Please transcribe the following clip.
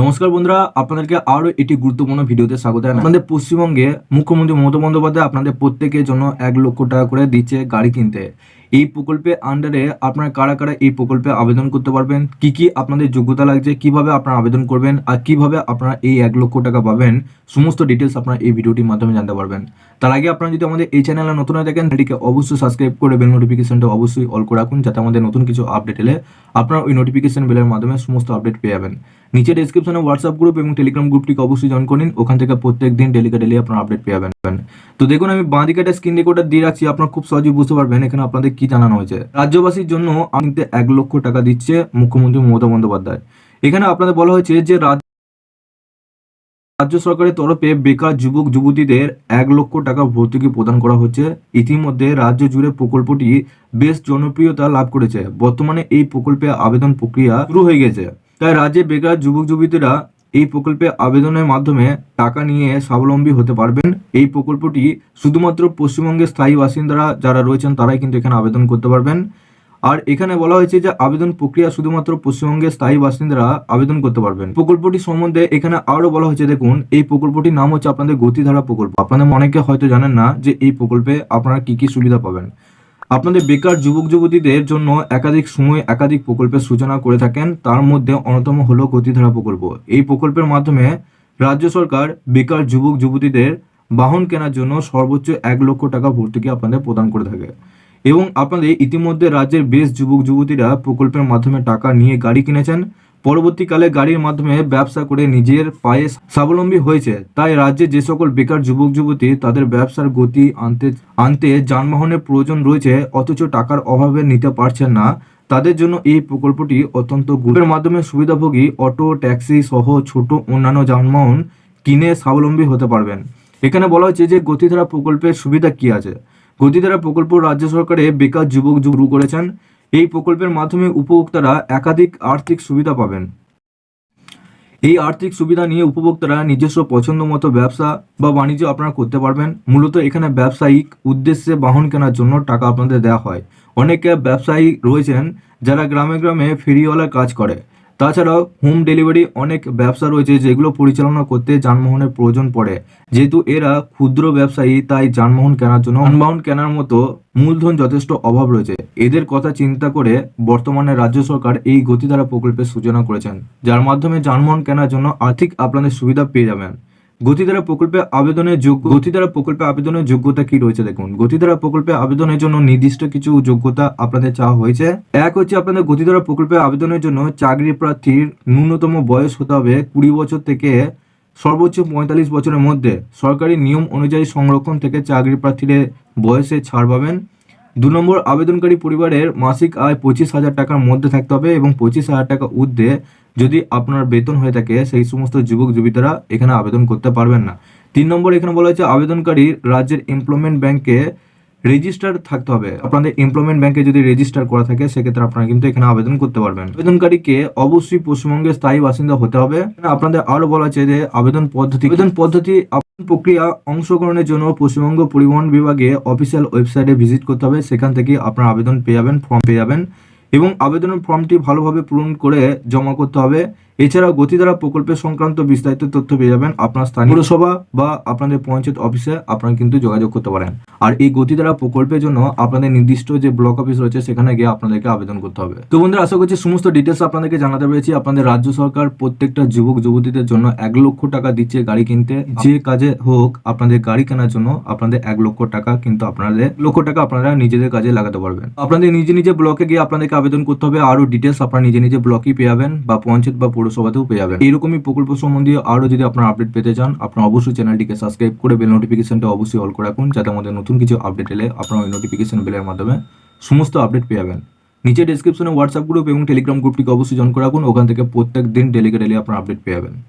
নমস্কার বন্ধুরা, আপনাদেরকে আরও একটি গুরুত্বপূর্ণ ভিডিওতে স্বাগত আপনাদের পশ্চিমবঙ্গে মুখ্যমন্ত্রী মমতা বন্দ্যোপাধ্যায় আপনাদের প্রত্যেকের জন্য এক লক্ষ টাকা করে দিচ্ছে গাড়ি কিনতে। এই প্রকল্পে আন্ডারে আপনারা কারা কারা এই প্রকল্পে আবেদন করতে পারবেন? কি কি আপনাদের যোগ্যতা লাগছে? কীভাবে আপনারা আবেদন করবেন? আর কীভাবে আপনারা এই এক লক্ষ টাকা পাবেন? সমস্ত ডিটেলস আপনারা এই ভিডিওটির মাধ্যমে জানতে পারবেন। তার আগে আপনারা যদি আমাদের এই চ্যানেলে নতুন হয়ে থাকেন সেটিকে অবশ্যই সাবস্ক্রাইব করে বেল নোটিফিকেশনটা অবশ্যই অল করে রাখুন, যাতে আমাদের নতুন কিছু আপডেট এলে আপনারা ওই নোটিফিকেশন বেলের মাধ্যমে সমস্ত আপডেট পেয়ে যাবেন। নিচে ডেসক্রিপশনে হোয়াটসঅ্যাপ গ্রুপ এবং টেলিগ্রাম গ্রুপটিকে অবশ্যই জয়েন করুন ওখান থেকে প্রত্যেক দিন ডেলিকা ডেলি আপনারা আপডেট পেয়ে যাবেন। তো দেখুন, আমি বাঁ একটা স্ক্রিন রেকর্ডার দিয়ে রাখছি, আপনারা খুব সহজেই বুঝতে পারবেন, এখানে আপনাদের কি জানানো হয়েছে? রাজ্যবাসীর জন্য আনতে এক লক্ষ টাকা দিচ্ছে মুখ্যমন্ত্রী মমতা বন্দ্যোপাধ্যায়। এখানে আপনাদের বলা হয়েছে যে রাজ্য সরকারের তরফে বেকার যুবক, যুবতীদের এক লক্ষ টাকা ভর্তুকি প্রদান করা হচ্ছে। ইতিমধ্যে রাজ্য জুড়ে প্রকল্পটি বেশ জনপ্রিয়তা লাভ করেছে। বর্তমানে এই প্রকল্পে আবেদন প্রক্রিয়া শুরু হয়ে গেছে। তাই রাজ্যে বেকার যুবক, যুবতীরা এই প্রকল্পে আবেদনের মাধ্যমে টাকা নিয়ে স্বাবলম্বী হতে পারবেন। এই প্রকল্পটি শুধুমাত্র পশ্চিমবঙ্গের স্থায়ী বাসিন্দারা যারা রয়েছেন তারাই কিন্তু এখানে আবেদন করতে পারবেন। আর এখানে বলা হয়েছে যে আবেদন প্রক্রিয়া শুধুমাত্র পশ্চিমবঙ্গের স্থায়ী বাসিন্দারা আবেদন করতে পারবেন। প্রকল্পটি সম্বন্ধে এখানে আরও বলা হয়েছে, দেখুন, এই প্রকল্পটির নাম হচ্ছে আপনাদের গতিধারা প্রকল্প। আপনাদের অনেকে হয়তো জানেন না যে এই প্রকল্পে আপনারা কি কি সুবিধা পাবেন। আপনাদের বেকার যুবক যুবতীদের জন্য একাধিক সময়, একাধিক প্রকল্পের সূচনা করে থাকেন। তার মধ্যে অন্যতম হল গতিধারা প্রকল্প। এই প্রকল্পের মাধ্যমে রাজ্য সরকার বেকার যুবক যুবতীদের বাহন কেনার জন্য সর্বোচ্চ এক লক্ষ টাকা ভর্তুকি আপনাদের প্রদান করে থাকে। এবং আপনাদের ইতিমধ্যে রাজ্যের বেশ যুবক যুবতীরা প্রকল্পের মাধ্যমে টাকা নিয়ে গাড়ি কিনেছেন। পরবর্তীকালে গাড়ির মাধ্যমে ব্যবসা করে নিজের পায়ে স্বাবলম্বী হয়েছে। তাই রাজ্যে যে সকল বেকার যুবক, যুবতী তাদের ব্যবসার গতি আনতে আনতে যানবাহনের প্রয়োজন রয়েছে, অথচ টাকার অভাবে নিতে পারছেন না। তাদের জন্য এই প্রকল্পটি অত্যন্ত গ্রুপের মাধ্যমে সুবিধাভোগী অটো, ট্যাক্সি সহ ছোট অন্যান্য যানবাহন কিনে স্বাবলম্বী হতে পারবেন। এখানে বলা হয়েছে যে গতিধারা প্রকল্পের সুবিধা কি আছে? গতিধারা প্রকল্প রাজ্য সরকারে বেকার যুবক যুব শুরু করেছেন। এই প্রকল্পের মাধ্যমে উপভোক্তারা একাধিক আর্থিক সুবিধা পাবেন। এই আর্থিক সুবিধা নিয়ে উপভোক্তারা নিজস্ব পছন্দ মতো ব্যবসা বা বাণিজ্য আপনারা করতে পারবেন। মূলত এখানে ব্যবসায়িক উদ্দেশ্যে বাহন কেনার জন্য টাকা আপনাদের দেওয়া হয়। অনেকে ব্যবসায়ী রয়েছেন যারা গ্রামে গ্রামে ফেরিওয়ালার কাজ করে। তাছাড়াও হোম ডেলিভারি অনেক ব্যবসা রয়েছে যেগুলো পরিচালনা করতে যানবাহনের প্রয়োজন পড়ে। যেহেতু এরা ক্ষুদ্র ব্যবসায়ী, তাই যানবাহন কেনার জন্য যানবাহন কেনার মতো মূলধন যথেষ্ট অভাব রয়েছে। এদের কথা চিন্তা করে বর্তমানে রাজ্য সরকার এই গতিধারা প্রকল্পের সূচনা করেছেন, যার মাধ্যমে যানবাহন কেনার জন্য আর্থিক আপনাদের সুবিধা পেয়ে যাবেন। গতিধারা প্রকল্পে আবেদনের যোগ্য গতিধারা প্রকল্পে আবেদনের যোগ্যতা কি রয়েছে দেখুন। গতিধারা প্রকল্পে আবেদনের জন্য নির্দিষ্ট কিছু যোগ্যতা আপনাদের চাওয়া হয়েছে। এক হচ্ছে আপনাদের গতিধারা প্রকল্পে আবেদনের জন্য চাকরি প্রার্থীর ন্যূনতম বয়স হতে হবে কুড়ি বছর থেকে সর্বোচ্চ পঁয়তাল্লিশ বছরের মধ্যে। সরকারি নিয়ম অনুযায়ী সংরক্ষণ থেকে চাকরি প্রার্থীদের বয়সে ছাড় পাবেন। দু নম্বর আবেদনকারী পরিবারের মাসিক আয় পঁচিশ হাজার টাকার মধ্যে থাকতে হবে এবং পঁচিশ হাজার টাকা ঊর্ধ্বে যদি আপনার বেতন হয়ে থাকে, সেই সমস্ত যুবক যুবিতারা এখানে আবেদন করতে পারবেন না। তিন নম্বর এখানে বলা হয়েছে, আবেদনকারী রাজ্যের এমপ্লয়মেন্ট ব্যাংকে রেজিস্টার থাকতে হবে। আপনাদের এমপ্লয়মেন্ট ব্যাংকে যদি রেজিস্টার করা থাকে, সেক্ষেত্রে আপনারা কিন্তু এখানে আবেদন করতে পারবেন। আবেদনকারীকে অবশ্যই পশ্চিমবঙ্গের স্থায়ী বাসিন্দা হতে হবে। আপনাদের আরও বলা আছে যে, আবেদন পদ্ধতি আবেদন পদ্ধতি প্রক্রিয়া অংশগ্রহণের জন্য পশ্চিমবঙ্গ পরিবহন বিভাগে অফিসিয়াল ওয়েবসাইটে ভিজিট করতে হবে। সেখান থেকে আপনার আবেদন পেয়ে যাবেন ফর্ম পেয়ে যাবেন এবং আবেদনের ফর্মটি ভালোভাবে পূরণ করে জমা করতে হবে। এছাড়াও গতিধারা প্রকল্পের সংক্রান্ত বিস্তারিত তথ্য পেয়ে যাবেন আপনার স্থানীয় পৌরসভা বা আপনাদের পঞ্চায়েত অফিসে আপনারা কিন্তু যোগাযোগ করতে পারেন। আর এই গতিধারা প্রকল্পের জন্য আপনাদের নির্দিষ্ট যে ব্লক অফিস রয়েছে, সেখানে গিয়ে আপনাদেরকে আবেদন করতে হবে। তো বন্ধুরা, আশা করছি সমস্ত ডিটেলস আপনাদেরকে জানাতে পেরেছি। আপনাদের রাজ্য সরকার প্রত্যেকটা যুবক, যুবতীদের জন্য এক লক্ষ টাকা দিচ্ছে গাড়ি কিনতে। যে কাজে হোক, আপনাদের গাড়ি কেনার জন্য আপনাদের এক লক্ষ টাকা কিন্তু আপনাদের, লক্ষ টাকা আপনারা নিজেদের কাজে লাগাতে পারবেন। আপনাদের নিজে নিজে ব্লকে গিয়ে আপনাদেরকে আবেদন করতে হবে। আরও ডিটেলস আপনারা নিজে নিজে ব্লকই পেয়ে যাবেন বা পঞ্চায়েত বা পৌরসভাতেও পেয়ে যাবেন। এইরকমই প্রকল্প সম্বন্ধে আরও যদি আপনার আপডেট পেতে চান, আপনার অবশ্যই চ্যানেলটিকে সাবস্ক্রাইব করে বেল নোটিফিকেশনটা অবশ্যই অল করে রাখুন, যাতে আমাদের নতুন কিছু আপডেট এলে আপনার ওই নোটিফিকেশন বেলের মাধ্যমে সমস্ত আপডেট পেয়ে যাবেন। নিচে ডিসক্রিপশনে হোয়াটসঅ্যাপ গ্রুপ এবং টেলিগ্রাম গ্রুপটিকে অবশ্যই জয়েন করে রাখুন, ওখান থেকে প্রত্যেক দিন ডেলিকে ডেলি আপনার আপডেট পেয়ে যাবেন।